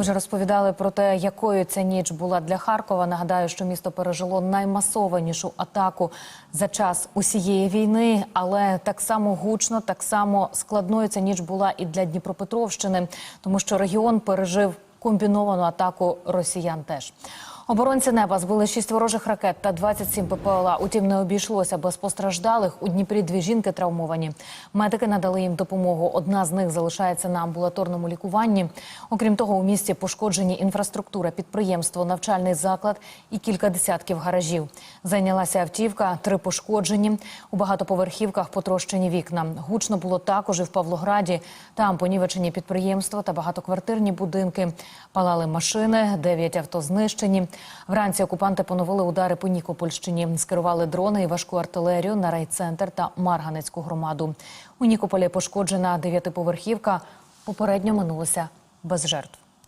Вже розповідали про те, якою ця ніч була для Харкова. Нагадаю, що місто пережило наймасованішу атаку за час усієї війни, але так само гучно, так само складною ця ніч була і для Дніпропетровщини, тому що регіон пережив комбіновану атаку росіян. Теж оборонці неба збили шість ворожих ракет та 27 ППЛА. Утім, не обійшлося без постраждалих. У Дніпрі дві жінки травмовані. Медики надали їм допомогу. Одна з них залишається на амбулаторному лікуванні. Окрім того, у місті пошкоджені інфраструктура, підприємство, навчальний заклад і кілька десятків гаражів. Зайнялася автівка, три пошкоджені. У багатоповерхівках потрощені вікна. Гучно було також і в Павлограді. Там понівечені підприємства та багатоквартирні будинки. Палали машини, дев'ять авто знищені. Вранці окупанти поновили удари по Нікопольщині. Скерували дрони і важку артилерію на райцентр та Марганецьку громаду. У Нікополі пошкоджена дев'ятиповерхівка. Попередньо минулося без жертв.